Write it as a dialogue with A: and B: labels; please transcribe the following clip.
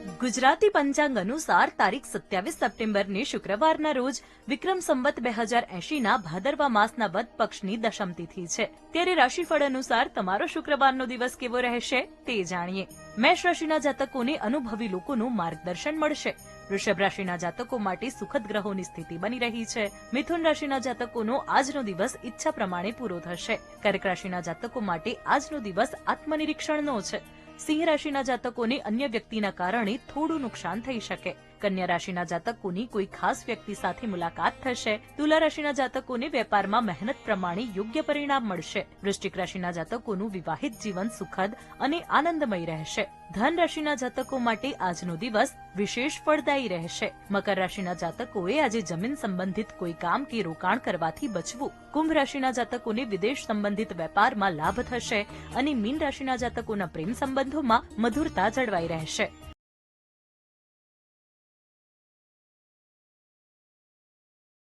A: ગુજરાતી પંચાંગ અનુસાર તારીખ સત્યાવીસ સપ્ટેમ્બરની શુક્રવારના રોજ વિક્રમ સંવત બે હજાર એંશીના ભાદરવા માસના વદ પક્ષની દશમ તિથિ છે. ત્યારે રાશિફળ અનુસાર તમારો શુક્રવારનો દિવસ કેવો રહેશે તે જાણીએ. મેષ રાશિના જાતકોને અનુભવી લોકોનું માર્ગદર્શન મળશે. વૃષભ રાશિના જાતકો માટે સુખદ ગ્રહોની સ્થિતિ બની રહી છે. મિથુન રાશિના જાતકોનો આજનો દિવસ ઈચ્છા પ્રમાણે પૂરો થશે. કર્ક રાશિના જાતકો માટે આજનો દિવસ આત્મનિરીક્ષણનો છે. સિંહ રાશિના જાતકોને અન્ય વ્યક્તિના કારણે થોડું નુકસાન થઈ શકે. કન્યા રાશિના જાતકોની કોઈ ખાસ વ્યક્તિ સાથે મુલાકાત થશે. તુલા રાશિના જાતકોને વેપારમાં મહેનત પ્રમાણે યોગ્ય પરિણામ મળશે. વૃશ્ચિક રાશિના જાતકોનું વિવાહિત જીવન સુખદ અને આનંદમય રહેશે. ધન રાશિના જાતકો માટે આજનો દિવસ વિશેષ ફળદાયી રહેશે. મકર રાશિના જાતકોએ આજે જમીન સંબંધિત કોઈ કામ કે રોકાણ કરવાથી બચવું. કુંભ રાશિના જાતકોને વિદેશ સંબંધિત વેપારમાં લાભ થશે અને મીન રાશિના જાતકોના પ્રેમ સંબંધોમાં મધુરતા જળવાઈ રહેશે.